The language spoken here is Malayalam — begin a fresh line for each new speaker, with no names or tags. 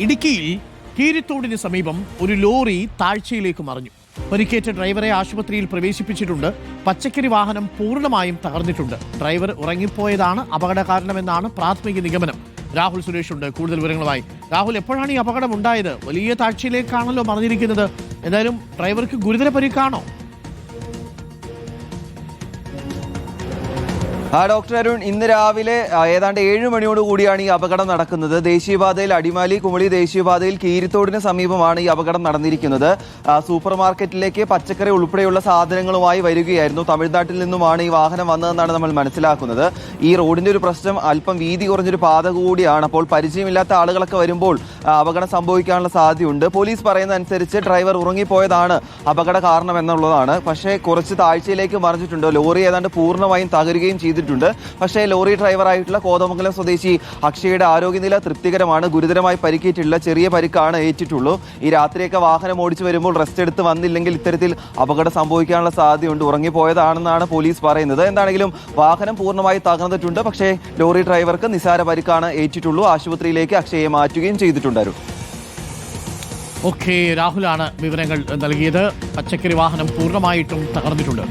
ഇടുക്കിയിൽ കീരിത്തോടിന് സമീപം ഒരു ലോറി താഴ്ചയിലേക്ക് മറിഞ്ഞു. പരിക്കേറ്റ ഡ്രൈവറെ ആശുപത്രിയിൽ പ്രവേശിപ്പിച്ചിട്ടുണ്ട്. പച്ചക്കറി വാഹനം പൂർണമായും തകർന്നിട്ടുണ്ട്. ഡ്രൈവർ ഉറങ്ങിപ്പോയതാണ് അപകട കാരണമെന്നാണ് പ്രാഥമിക നിഗമനം. രാഹുൽ സുരേഷ് ഉണ്ട്. കൂടുതൽ വിവരങ്ങളുമായി. രാഹുൽ എപ്പോഴാണ് ഈ അപകടം ഉണ്ടായത്? വലിയ താഴ്ചയിലേക്കാണല്ലോ മറിഞ്ഞിരിക്കുന്നത്. എന്തായാലും ഡ്രൈവർക്ക് ഗുരുതര പരിക്കാണോ?
ആ ഡോക്ടർ അരുൺ ഇന്ന് രാവിലെ ഏതാണ്ട് ഏഴ് മണിയോട് കൂടിയാണ് ഈ അപകടം നടക്കുന്നത്. ദേശീയപാതയിൽ അടിമാലി കുമളി ദേശീയപാതയിൽ കീരിത്തോടിന് സമീപമാണ് ഈ അപകടം നടന്നിരിക്കുന്നത്. സൂപ്പർ മാർക്കറ്റിലേക്ക് പച്ചക്കറി ഉൾപ്പെടെയുള്ള സാധനങ്ങളുമായി വരികയായിരുന്നു. തമിഴ്നാട്ടിൽ നിന്നുമാണ് ഈ വാഹനം വന്നതെന്നാണ് നമ്മൾ മനസ്സിലാക്കുന്നത്. ഈ റോഡിന്റെ ഒരു പ്രശ്നം അല്പം വീതി കുറഞ്ഞൊരു പാത കൂടിയാണ്. അപ്പോൾ പരിചയമില്ലാത്ത ആളുകളൊക്കെ വരുമ്പോൾ അപകടം സംഭവിക്കാനുള്ള സാധ്യതയുണ്ട്. പോലീസ് പറയുന്ന അനുസരിച്ച് ഡ്രൈവർ ഉറങ്ങിപ്പോയതാണ് അപകട കാരണം എന്നുള്ളതാണ് പക്ഷേ കുറച്ച് താഴ്ചയിലേക്ക് മറിഞ്ഞിട്ടുണ്ട്. ലോറി ഏതാണ്ട് പൂർണമായും തകരുകയും ചെയ്തിട്ടുണ്ട്. പക്ഷേ ലോറി ഡ്രൈവറായിട്ടുള്ള കോതമംഗലം സ്വദേശി അക്ഷയുടെ ആരോഗ്യനില തൃപ്തികരമാണ്. ഗുരുതരമായി പരിക്കേറ്റിട്ടുള്ള ചെറിയ പരിക്കാണ് ഏറ്റിട്ടുള്ളൂ. ഈ രാത്രിയൊക്കെ വാഹനം ഓടിച്ചു വരുമ്പോൾ റെസ്റ്റ് എടുത്ത് വന്നില്ലെങ്കിൽ ഇത്തരത്തിൽ അപകടം സംഭവിക്കാനുള്ള സാധ്യതയുണ്ട്. ഉറങ്ങിപ്പോയതാണെന്നാണ് പോലീസ് പറയുന്നത്. എന്താണെങ്കിലും വാഹനം പൂർണമായി തകർന്നിട്ടുണ്ട്. പക്ഷേ ലോറി ഡ്രൈവർക്ക് നിസാര പരിക്കാണ് ഏറ്റിട്ടുള്ളൂ. ആശുപത്രിയിലേക്ക് അക്ഷയെ മാറ്റുകയും ചെയ്തിട്ടുണ്ടായിരുന്നു
ഓക്കെ രാഹുലാണ് വിവരങ്ങൾ നൽകിയത്. പച്ചക്കറി വാഹനം പൂർണമായിട്ടും തകർന്നിട്ടുണ്ട്.